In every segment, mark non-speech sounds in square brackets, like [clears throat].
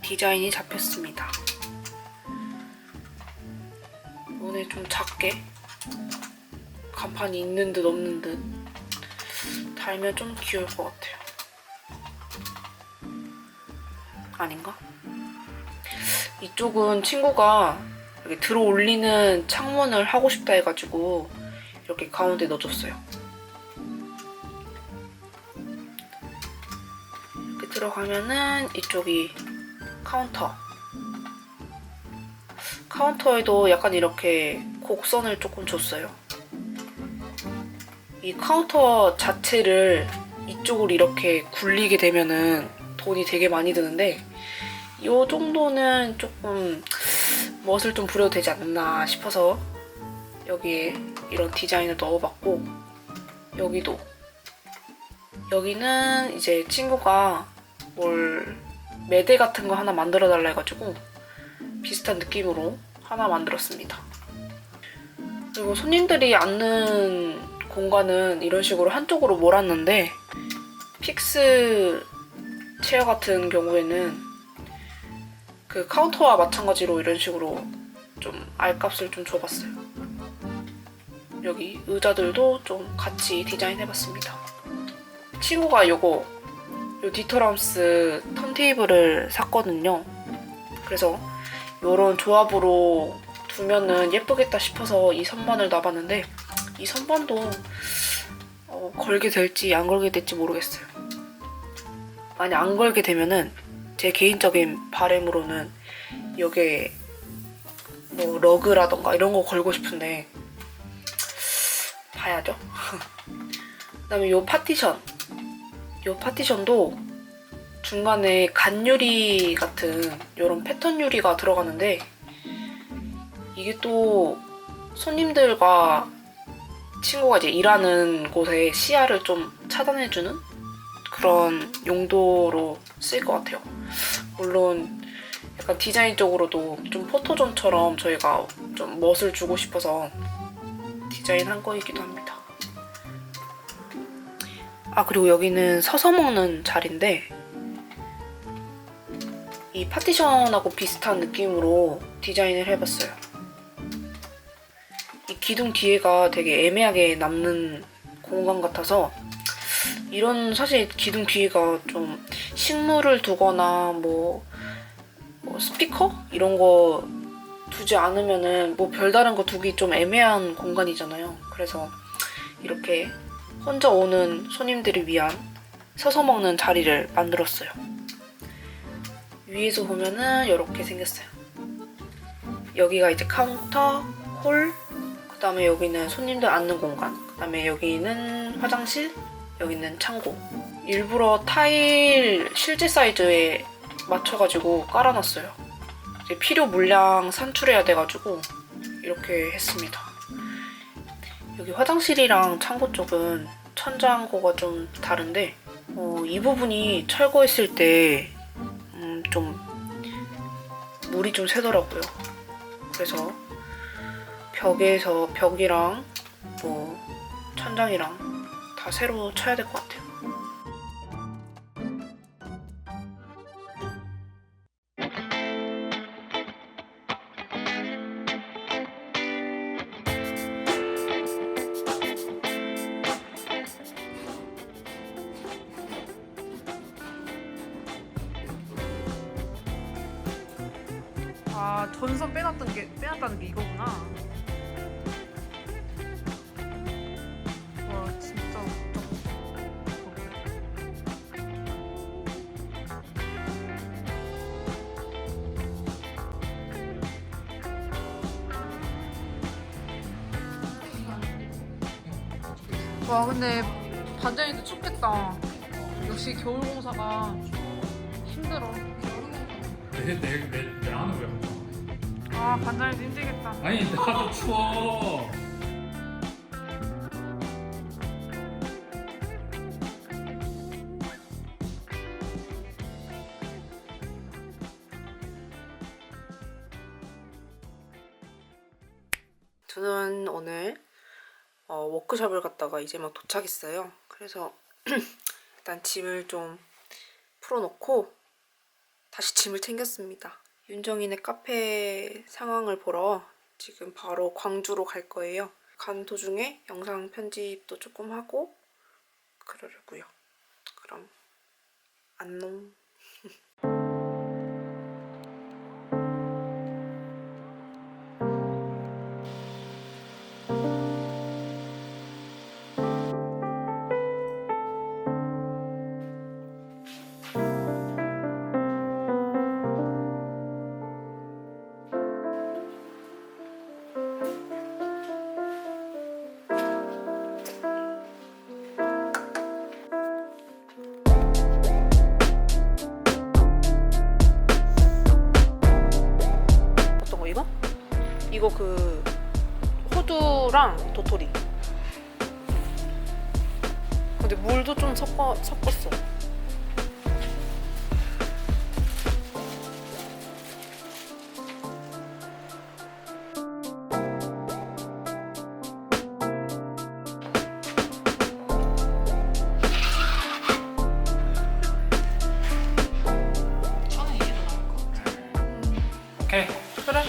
디자인이 잡혔습니다. 오늘 좀 작게 간판이 있는 듯 없는 듯 달면 좀 귀여울 것 같아요. 아닌가? 이쪽은 친구가 이렇게 들어 올리는 창문을 하고 싶다 해가지고 이렇게 가운데 넣어줬어요. 들어가면은 이쪽이 카운터. 카운터에도 약간 이렇게 곡선을 조금 줬어요. 이 카운터 자체를 이쪽으로 이렇게 굴리게 되면은 돈이 되게 많이 드는데 이 정도는 조금 멋을 좀 부려도 되지 않나 싶어서 여기에 이런 디자인을 넣어봤고 여기도 여기는 이제 친구가 뭘 매대 같은 거 하나 만들어 달라 해가지고 비슷한 느낌으로 하나 만들었습니다. 그리고 손님들이 앉는 공간은 이런 식으로 한쪽으로 몰았는데 픽스 체어 같은 경우에는 그 카운터와 마찬가지로 이런 식으로 좀 알값을 좀 줘봤어요. 여기 의자들도 좀 같이 디자인해봤습니다. 친구가 요거 요 디터람스 턴테이블을 샀거든요. 그래서 요런 조합으로 두면은 예쁘겠다 싶어서 이 선반을 놔봤는데 이 선반도 어, 걸게 될지 안 걸게 될지 모르겠어요. 만약 안 걸게 되면은 제 개인적인 바램으로는 여기에 뭐 러그라던가 이런 거 걸고 싶은데 봐야죠. [laughs] 그다음에 요 파티션, 요 파티션도 중간에 간유리 같은 이런 패턴 유리가 들어가는데 이게 또 손님들과 친구가 이제 일하는 곳에 시야를 좀 차단해주는 그런 용도로 쓰일 것 같아요. 물론 약간 디자인적으로도 좀 포토존처럼 저희가 좀 멋을 주고 싶어서 디자인한 거이기도 합니다. 아 그리고 여기는 서서 먹는 자리인데 이 파티션하고 비슷한 느낌으로 디자인을 해봤어요. 이 기둥 뒤에가 되게 애매하게 남는 공간 같아서 이런 사실 기둥 뒤에가 좀 식물을 두거나 뭐, 뭐 스피커 이런 거 두지 않으면은 뭐 별다른 거 두기 좀 애매한 공간이잖아요. 그래서 이렇게 혼자 오는 손님들을 위한 서서 먹는 자리를 만들었어요. 위에서 보면은 이렇게 생겼어요. 여기가 이제 카운터, 홀, 그 다음에 여기는 손님들 앉는 공간, 그 다음에 여기는 화장실, 여기는 창고. 일부러 타일 실제 사이즈에 맞춰가지고 깔아놨어요. 이제 필요 물량 산출해야 돼가지고 이렇게 했습니다. 여기 화장실이랑 창고 쪽은 천장고가 좀 다른데 어, 이 부분이 철거했을 때 음, 좀 물이 좀 새더라고요. 그래서 벽에서 벽이랑 뭐 천장이랑 다 새로 쳐야 될 것 같아요. 아 전선 빼놨던 게 빼놨다는 게 이거구나. 와 진짜 와 근데 반장이도 춥겠다. 역시 겨울 공사가 힘들어. 내, 내, 내, 내 안을 왜하 냐? 아 반장이도 힘들겠다. 아니, 나도 추워. 저는 오늘 어, 워크숍을 갔다가 이제 막 도착했어요. 그래서 [clears throat] 일단 짐을 좀 풀어놓고 다시 짐을 챙겼습니다. 윤정이네 카페 상황을 보러 지금 바로 광주로 갈 거예요. 가는 도중에 영상 편집도 조금 하고 그러려고요. 그럼 안녕. 이거 그 호두랑 도토리. 근데 물도 좀 섞어 섞었어. 같아요. 오케이. 그래.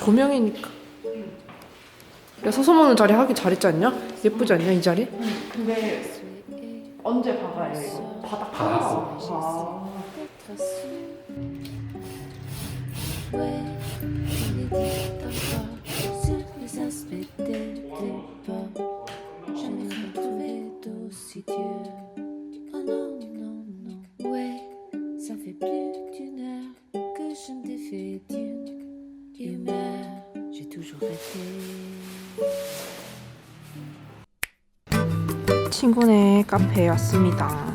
조명이니까. 야 서서 먹는 자리 하기 잘했지 않냐? 예쁘지 않냐 이 자리? 언제 박아요 이거? 바닥. Peut-être 친구네 카페에 왔습니다.